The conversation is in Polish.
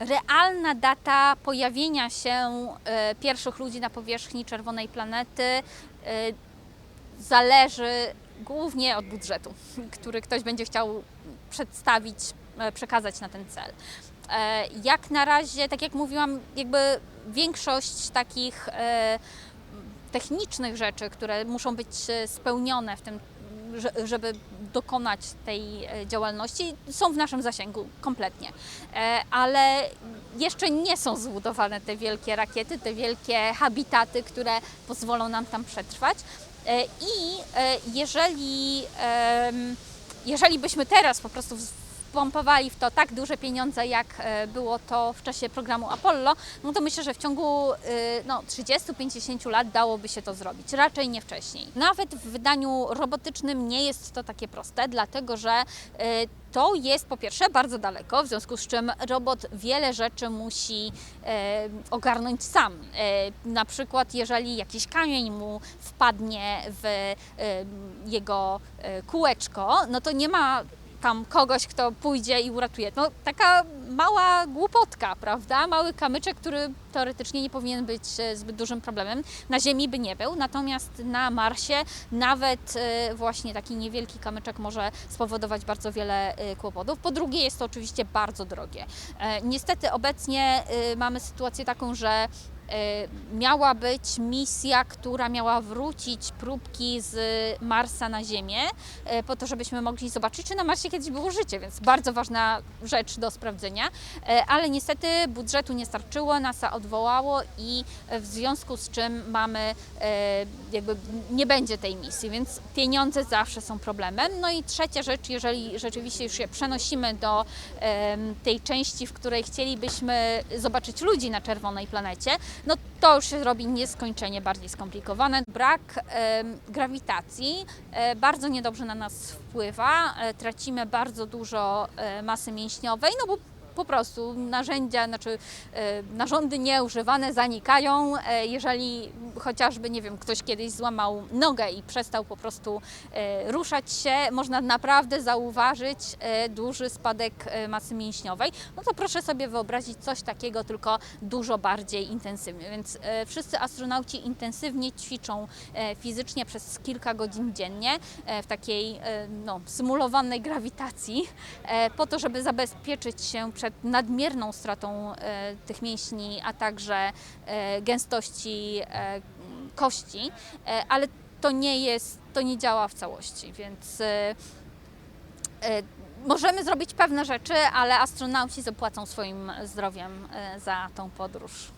Realna data pojawienia się e, pierwszych ludzi na powierzchni czerwonej planety e, zależy głównie od budżetu, który ktoś będzie chciał przedstawić, e, przekazać na ten cel. Jak na razie, tak jak mówiłam, jakby większość takich technicznych rzeczy, które muszą być spełnione w tym, żeby dokonać tej e, działalności, są w naszym zasięgu kompletnie. E, Ale jeszcze nie są zbudowane te wielkie rakiety, te wielkie habitaty, które pozwolą nam tam przetrwać. E, I jeżeli, jeżeli byśmy teraz po prostu wpompowali w to tak duże pieniądze, jak e, było to w czasie programu Apollo, no to myślę, że w ciągu y, no, 30-50 lat dałoby się to zrobić, raczej nie wcześniej. Nawet w wydaniu robotycznym nie jest to takie proste, dlatego że y, to jest po pierwsze bardzo daleko, w związku z czym robot wiele rzeczy musi e, ogarnąć sam. E, na przykład, jeżeli jakiś kamień mu wpadnie w e, jego e, kółeczko, no to nie ma tam kogoś, kto pójdzie i uratuje. No taka mała głupotka, prawda? Mały kamyczek, który teoretycznie nie powinien być e, zbyt dużym problemem. Na Ziemi by nie był, natomiast na Marsie nawet e, właśnie taki niewielki kamyczek może spowodować bardzo wiele e, kłopotów. Po drugie jest to oczywiście bardzo drogie. Niestety obecnie mamy sytuację taką, że miała być misja, która miała wrócić próbki z Marsa na Ziemię, e, po to, żebyśmy mogli zobaczyć, czy na Marsie kiedyś było życie, więc bardzo ważna rzecz do sprawdzenia. E, Ale niestety budżetu nie starczyło, NASA odwołało i e, w związku z czym mamy, e, jakby nie będzie tej misji, więc pieniądze zawsze są problemem. No i trzecia rzecz, jeżeli rzeczywiście już się przenosimy do tej części, w której chcielibyśmy zobaczyć ludzi na czerwonej planecie, no to już się robi nieskończenie bardziej skomplikowane. Brak em, grawitacji e, bardzo niedobrze na nas wpływa. E, tracimy bardzo dużo e, masy mięśniowej, no bo po prostu narzędzia, znaczy e, narządy nieużywane zanikają. E, Jeżeli chociażby, nie wiem, ktoś kiedyś złamał nogę i przestał po prostu e, ruszać się, można naprawdę zauważyć duży spadek masy mięśniowej. No to proszę sobie wyobrazić coś takiego, tylko dużo bardziej intensywnie. Więc wszyscy astronauci intensywnie ćwiczą fizycznie przez kilka godzin dziennie w takiej no, symulowanej grawitacji, po to, żeby zabezpieczyć się przed nadmierną stratą e, tych mięśni, a także e, gęstości e, kości, ale to nie jest, to nie działa w całości, więc możemy zrobić pewne rzeczy, ale astronauci zapłacą swoim zdrowiem za tą podróż.